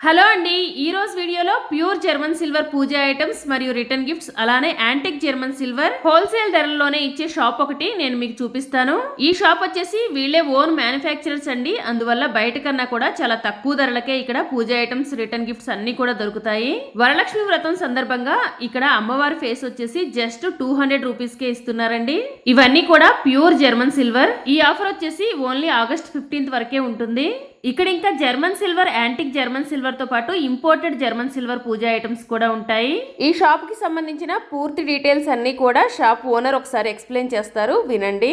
Hello అండి. ఈరోజు వీడియోలో pure German silver puja items మరియు రిటర్న్ గిఫ్ట్స్ అలానే యాంటిక్ జర్మన్ సిల్వర్ హోల్సేల్ ధరల్లోనే ఇచ్చే షాప్ ఒకటి నేను మీకు చూపిస్తాను. ఈ షాప్ వచ్చేసి వీళ్ళే ఓన్ మ్యానుఫ్యాక్చరర్స్ అండి. అందువల్ల బయట కన్నా కూడా చాలా తక్కువ ధరలకే ఇక్కడ పూజ ఐటమ్స్ రిటర్న్ గిఫ్ట్స్ అన్ని కూడా దొరుకుతాయి. వరలక్ష్మి వ్రతం సందర్భంగా ఇక్కడ అమ్మవారి ఫేస్ వచ్చేసి జస్ట్ టూ హండ్రెడ్ రూపీస్ కే ఇస్తున్నారండి. ఇవన్నీ కూడా ప్యూర్ జర్మన్ సిల్వర్. ఈ ఆఫర్ వచ్చేసి ఓన్లీ ఆగస్ట్ ఫిఫ్టీన్త్ వరకే ఉంటుంది. ఇక్కడ ఇంకా German silver antique German silver తో పాటు imported German silver puja items కూడా ఉంటాయి. ఈ షాప్కి సంబంధించిన పూర్తి డీటెయిల్స్ అన్ని కూడా షాప్ ఓనర్ ఒకసారి ఎక్స్ప్లెయిన్ చేస్తారు. వినండి.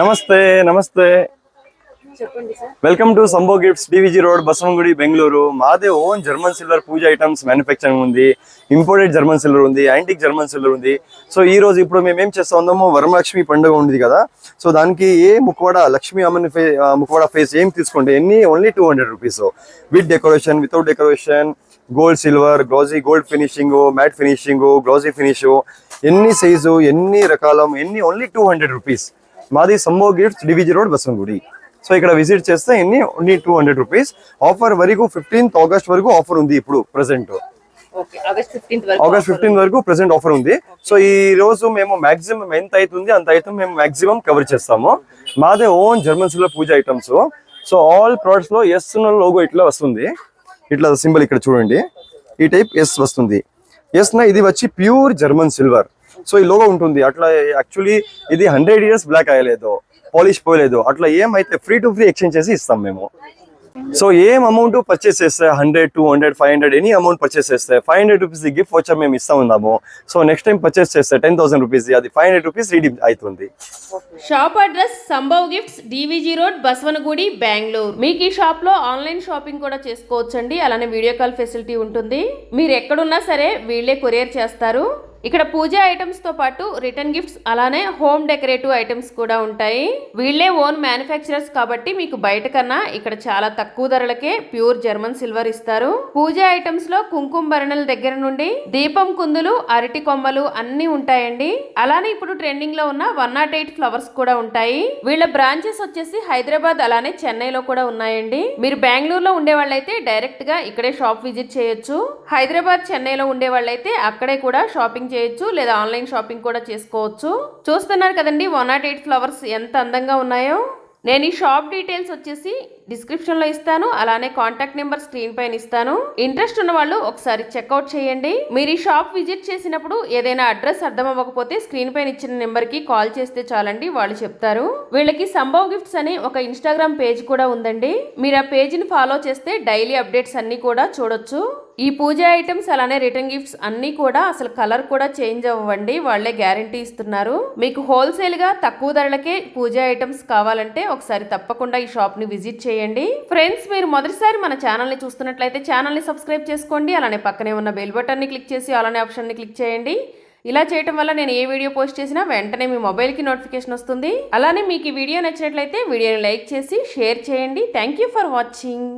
నమస్తే నమస్తే. Welcome to Sambo gifts DVG road Basavanagudi Bengaluru. మాదే own German silver puja items manufacturing ఉంది. ఇంపోర్టెడ్ జర్మన్ సిల్వర్ ఉంది యాంటిక్ జర్మన్ సిల్వర్ ఉంది. సో ఈ రోజు ఇప్పుడు మేము ఏం చేస్తా ఉన్నామో వరమలక్ష్మి పండుగ ఉంది కదా. సో దానికి ఏ ముక్వాడ లక్ష్మీ అమ్మని ఫే ముక్వాడ ఫేస్ ఏం తీసుకోండి? ఎన్ని only two hundred rupees with decoration without decoration gold silver glossy gold finishing matte finishing glossy finish ఎన్ని సైజు ఎన్ని రకాలం ఎన్ని ఓన్లీ టూ హండ్రెడ్ రూపీస్ మాది Sambo gifts DVG road Basavanagudi. So ఇక్కడ విజిట్ చేస్తే ఎన్ని only two hundred rupees offer వరకు fifteenth August వరకు ఆఫర్ ఉంది ఇప్పుడు ప్రెసెంట్ ఆగస్ట్ ఫిఫ్టీన్త్ వరకు ప్రెసెంట్ ఆఫర్ ఉంది. సో ఈ రోజు మేము మాక్సిమం ఎంత అవుతుంది అంత అయితే మేము మాక్సిమం కవర్ చేస్తాము. మాదే own German silver puja items so all ప్రొడక్ట్స్లో S logo ఇట్లా వస్తుంది. ఇట్లా సింబల్ ఇక్కడ చూడండి. ఈ టైప్ ఎస్ వస్తుంది. ఎస్ నా ఇది వచ్చి ప్యూర్ జర్మన్ సిల్వర్ సో ఈ లోగో ఉంటుంది. అట్లా యాక్చువల్లీ ఇది హండ్రెడ్ ఇయర్స్ బ్లాక్ అయ్యలేదు. పాలిష్ పోయలేదు. అట్లా ఏమైతే ఫ్రీ టు ఫ్రీ ఎక్స్చేంజ్ చేసి ఇస్తాం మేము. సో ఏం అమౌంట్ పర్చేస్ చేస్తే hundred two hundred five hundred any amount purchase చేస్తే ఫైవ్ హండ్రెడ్ రూపీస్ గిఫ్ట్ వచ్చా మేము ఇస్తా ఉన్నాము సో నెక్స్ట్ టైం పర్చేస్ చేస్తే టెన్ థౌసండ్ రూపీస్ అది ఫైవ్ హండ్రెడ్ రూపీస్ రీడీమ్ అవుతుంది. Shop address Sambhav gifts DVG road Basavanagudi Bengaluru మీకు ఈ షాప్లో ఆన్లైన్ షాపింగ్ కూడా చేసుకోవచ్చండి. అలానే వీడియో కాల్ ఫెసిలిటీ ఉంటుంది. మీరు ఎక్కడున్నా సరే వీళ్ళే కొరియర్ చేస్తారు. ఇక్కడ పూజ ఐటమ్స్తో పాటు రిటర్న్ గిఫ్ట్స్ అలానే హోమ్ డెకరేటివ్ ఐటమ్స్ కూడా ఉంటాయి. వీళ్ళే ఓన్ మ్యానుఫ్యాక్చరర్స్ కాబట్టి మీకు బయట కన్నా ఇక్కడ చాలా తక్కువ ధరలకే ప్యూర్ జర్మన్ సిల్వర్ ఇస్తారు. పూజ ఐటమ్స్లో కుంకుమ భరణల దగ్గర నుండి దీపం కుందులు అరటి కొమ్మలు అన్ని ఉంటాయండి. అలానే ఇప్పుడు ట్రెండింగ్లో ఉన్న వన్ నాట్ ఎయిట్ ఫ్లవర్స్ కూడా ఉంటాయి. వీళ్ళ బ్రాంచెస్ వచ్చేసి హైదరాబాద్ అలానే చెన్నైలో కూడా ఉన్నాయండి. మీరు బెంగళూరులో ఉండే వాళ్ళైతే డైరెక్ట్గా ఇక్కడే షాప్ విజిట్ చేయొచ్చు. హైదరాబాద్ చెన్నైలో ఉండే వాళ్ళైతే అక్కడే కూడా షాపింగ్ చేయొచ్చు లేదా ఆన్లైన్ షాపింగ్ కూడా చేసుకోవచ్చు. చూస్తున్నారు కదండి వన్ నాట్ ఎయిట్ ఫ్లవర్స్ ఎంత అందంగా ఉన్నాయో. నేను ఈ షాప్ డీటెయిల్స్ వచ్చేసి డిస్క్రిప్షన్లో ఇస్తాను అలానే కాంటాక్ట్ నెంబర్ స్క్రీన్ పైన ఇస్తాను. ఇంట్రెస్ట్ ఉన్న వాళ్ళు ఒకసారి చెక్అవుట్ చేయండి. మీరు ఈ షాప్ విజిట్ చేసినప్పుడు ఏదైనా అడ్రస్ అర్థం అవ్వకపోతే స్క్రీన్ పైన ఇచ్చిన నెంబర్కి కాల్ చేస్తే చాలండి వాళ్ళు చెప్తారు. వీళ్ళకి సంభవ్ గిఫ్ట్స్ అని ఒక ఇన్స్టాగ్రామ్ పేజ్ కూడా ఉందండి. మీరు ఆ పేజ్ని ఫాలో చేస్తే డైలీ అప్డేట్స్ అన్నీ కూడా చూడొచ్చు. ఈ పూజ ఐటమ్స్ అలానే రిటర్న్ గిఫ్ట్స్ అన్నీ కూడా అసలు కలర్ కూడా చేంజ్ అవ్వండి వాళ్ళే గ్యారంటీ ఇస్తున్నారు. మీకు హోల్సేల్గా తక్కువ ధరలకే పూజ ఐటమ్స్ కావాలంటే ఒకసారి తప్పకుండా ఈ షాప్ని విజిట్ చేయండి. ఫ్రెండ్స్ మీరు మొదటిసారి మన ఛానల్ని చూస్తున్నట్లయితే ఛానల్ని సబ్స్క్రైబ్ చేసుకోండి అలానే పక్కనే ఉన్న బెల్ బటన్ని క్లిక్ చేసి అలానే ఆప్షన్ని క్లిక్ చేయండి. ఇలా చేయటం వల్ల నేను ఏ వీడియో పోస్ట్ చేసినా వెంటనే మీ మొబైల్కి నోటిఫికేషన్ వస్తుంది. అలానే మీకు ఈ వీడియో నచ్చినట్లయితే వీడియోని లైక్ చేసి షేర్ చేయండి. Thank you for watching.